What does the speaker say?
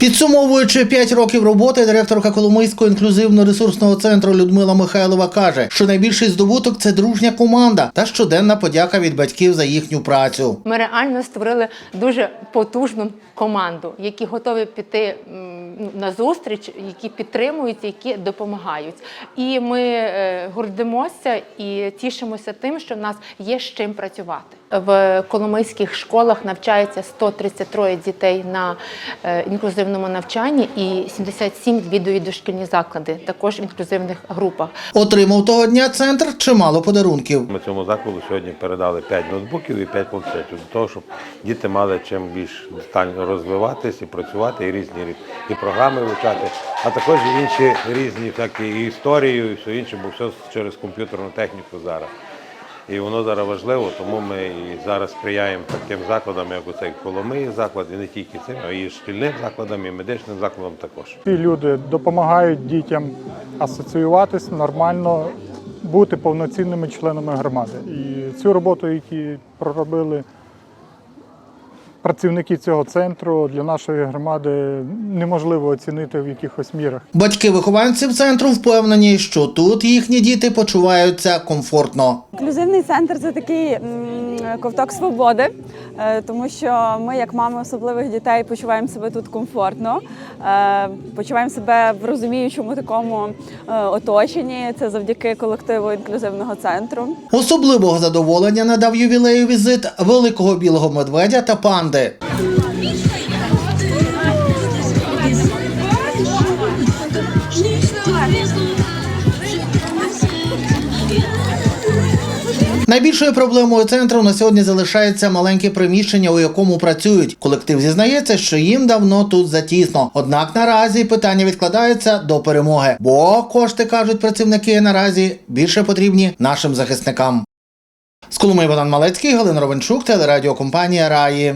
Підсумовуючи 5 років роботи, директорка Коломийського інклюзивно-ресурсного центру Людмила Михайлова каже, що найбільший здобуток це дружня команда та щоденна подяка від батьків за їхню працю. Ми реально створили дуже потужну команду, які готові піти на зустріч, які підтримують, які допомагають. І ми е, гордимося і тішимося тим, що в нас є з чим працювати. В коломийських школах навчається 133 дітей на е, інклюзивному навчанні і 77 відвідують дошкільні заклади, також в інклюзивних групах. Отримав того дня центр чимало подарунків. Ми цьому закладу сьогодні передали 5 ноутбуків і 5 планшетів для того, щоб діти мали чим більш детально розвиватись і працювати, і різні і програми вивчати, а також і інші різні всякі і історію, і все інше, бо все через комп'ютерну техніку зараз. І воно зараз важливо, тому ми і зараз сприяємо таким закладам, як у цей Коломиї заклад, і не тільки цим, а і шкільним закладам, і медичним закладам також. Ці люди допомагають дітям асоціюватись нормально, бути повноцінними членами громади. І цю роботу, яку проробили працівники цього центру для нашої громади, неможливо оцінити в якихось мірах. Батьки вихованців центру впевнені, що тут їхні діти почуваються комфортно. Інклюзивний центр це такий ковток свободи, тому що ми, як мами особливих дітей, почуваємо себе тут комфортно, е, почуваємо себе в розуміючому такому е, оточенні. Це завдяки колективу інклюзивного центру. Особливого задоволення надав ювілею візит великого білого медведя та панди. Найбільшою проблемою центру на сьогодні залишається маленьке приміщення, у якому працюють. Колектив зізнається, що їм давно тут затісно. Однак наразі питання відкладається до перемоги, бо кошти кажуть працівники наразі більше потрібні нашим захисникам. З Коломиї Богдан Малецький, Галина Ровенчук, телерадіокомпанія Раї.